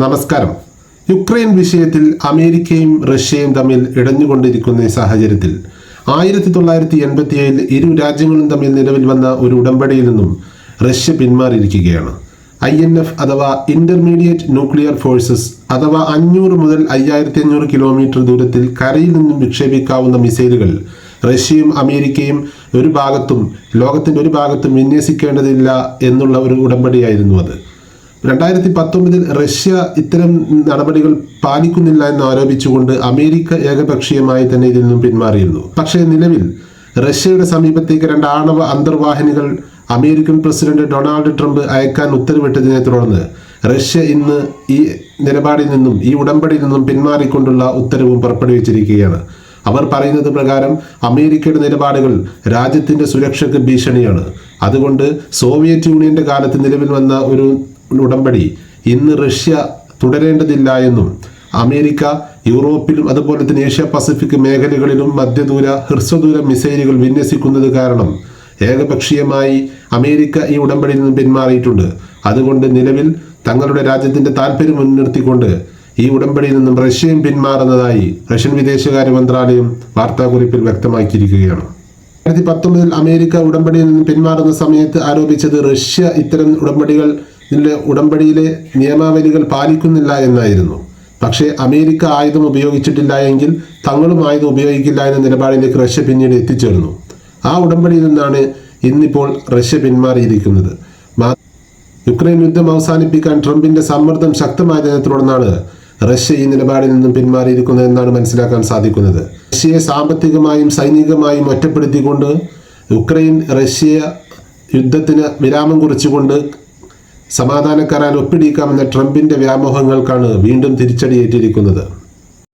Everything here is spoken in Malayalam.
നമസ്കാരം. യുക്രൈൻ വിഷയത്തിൽ അമേരിക്കയും റഷ്യയും തമ്മിൽ ഇടഞ്ഞുകൊണ്ടിരിക്കുന്ന സാഹചര്യത്തിൽ ആയിരത്തി തൊള്ളായിരത്തി എൺപത്തിയേഴിൽ ഇരു രാജ്യങ്ങളും തമ്മിൽ നിലവിൽ വന്ന ഒരു ഉടമ്പടിയിൽ നിന്നും റഷ്യ പിന്മാറിയിരിക്കുകയാണ്. ഐ എൻ എഫ് അഥവാ ഇന്റർമീഡിയറ്റ് ന്യൂക്ലിയർ ഫോഴ്സസ് അഥവാ അഞ്ഞൂറ് മുതൽ അയ്യായിരത്തി അഞ്ഞൂറ് കിലോമീറ്റർ ദൂരത്തിൽ കരയിൽ നിന്നും വിക്ഷേപിക്കാവുന്ന മിസൈലുകൾ റഷ്യയും അമേരിക്കയും ഒരു ഭാഗത്തും ലോകത്തിന്റെ ഒരു ഭാഗത്തും വിന്യസിക്കേണ്ടതില്ല എന്നുള്ള ഒരു ഉടമ്പടിയായിരുന്നു അത്. രണ്ടായിരത്തി പത്തൊമ്പതിൽ റഷ്യ ഇത്തരം നടപടികൾ പാലിക്കുന്നില്ല എന്ന് ആരോപിച്ചുകൊണ്ട് അമേരിക്ക ഏകപക്ഷീയമായി തന്നെ ഇതിൽ നിന്നും പിന്മാറിയിരുന്നു. പക്ഷേ നിലവിൽ റഷ്യയുടെ സമീപത്തേക്ക് രണ്ട് ആണവ അന്തർവാഹിനികൾ അമേരിക്കൻ പ്രസിഡന്റ് ഡൊണാൾഡ് ട്രംപ് അയക്കാൻ ഉത്തരവിട്ടതിനെ തുടർന്ന് റഷ്യ ഇന്ന് ഈ നിലപാടിൽ നിന്നും ഈ ഉടമ്പടിയിൽ നിന്നും പിന്മാറിക്കൊണ്ടുള്ള ഉത്തരവും പുറപ്പെടുവിച്ചിരിക്കുകയാണ്. അവർ പറയുന്നത് പ്രകാരം അമേരിക്കയുടെ നിലപാടുകൾ രാജ്യത്തിന്റെ സുരക്ഷയ്ക്ക് ഭീഷണിയാണ്. അതുകൊണ്ട് സോവിയറ്റ് യൂണിയന്റെ കാലത്ത് നിലവിൽ വന്ന ഒരു ഉടമ്പടി. ഇന്ന് റഷ്യ തുടരേണ്ടതില്ല എന്നും അമേരിക്ക യൂറോപ്പിലും അതുപോലെ തന്നെ ഏഷ്യ പസഫിക് മേഖലകളിലും മധ്യദൂര ഹ്രസ്വദൂര മിസൈലുകൾ വിന്യസിക്കുന്നത് കാരണം ഏകപക്ഷീയമായി അമേരിക്ക ഈ ഉടമ്പടിയിൽ നിന്ന് പിന്മാറിയിട്ടുണ്ട്. അതുകൊണ്ട് നിലവിൽ തങ്ങളുടെ രാജ്യത്തിന്റെ താല്പര്യം മുൻനിർത്തിക്കൊണ്ട് ഈ ഉടമ്പടിയിൽ നിന്നും റഷ്യയും പിന്മാറുന്നതായി റഷ്യൻ വിദേശകാര്യ മന്ത്രാലയം വാർത്താക്കുറിപ്പിൽ വ്യക്തമാക്കിയിരിക്കുകയാണ്. രണ്ടായിരത്തി പത്തൊമ്പതിൽ അമേരിക്ക ഉടമ്പടിയിൽ നിന്ന് പിന്മാറുന്ന സമയത്ത് ആരോപിച്ചത് റഷ്യ ഇത്തരം ഉടമ്പടികൾ ഇതിലെ ഉടമ്പടിയിലെ നിയമാവലികൾ പാലിക്കുന്നില്ല എന്നായിരുന്നു. പക്ഷേ അമേരിക്ക ആയുധം ഉപയോഗിച്ചിട്ടില്ല എങ്കിൽ തങ്ങളും ആയുധം ഉപയോഗിക്കില്ല എന്ന നിലപാടിലേക്ക് റഷ്യ പിന്നീട് എത്തിച്ചേർന്നു. ആ ഉടമ്പടിയിൽ നിന്നാണ് ഇന്നിപ്പോൾ റഷ്യ പിന്മാറിയിരിക്കുന്നത്. യുക്രൈൻ യുദ്ധം അവസാനിപ്പിക്കാൻ ട്രംപിന്റെ സമ്മർദ്ദം ശക്തമായതിനെ തുടർന്നാണ് റഷ്യ ഈ നിലപാടിൽ നിന്നും പിന്മാറിയിരിക്കുന്നത് എന്നാണ് മനസ്സിലാക്കാൻ സാധിക്കുന്നത്. റഷ്യയെ സാമ്പത്തികമായും സൈനികമായും ഒറ്റപ്പെടുത്തിക്കൊണ്ട് യുക്രൈൻ റഷ്യ യുദ്ധത്തിന് വിരാമം കുറിച്ചുകൊണ്ട് സമാധാന കരാർ ഒപ്പിടിക്കാമെന്ന ട്രംപിന്റെ വ്യാമോഹങ്ങൾക്കാണ് വീണ്ടും തിരിച്ചടിയേറ്റിരിക്കുന്നത്.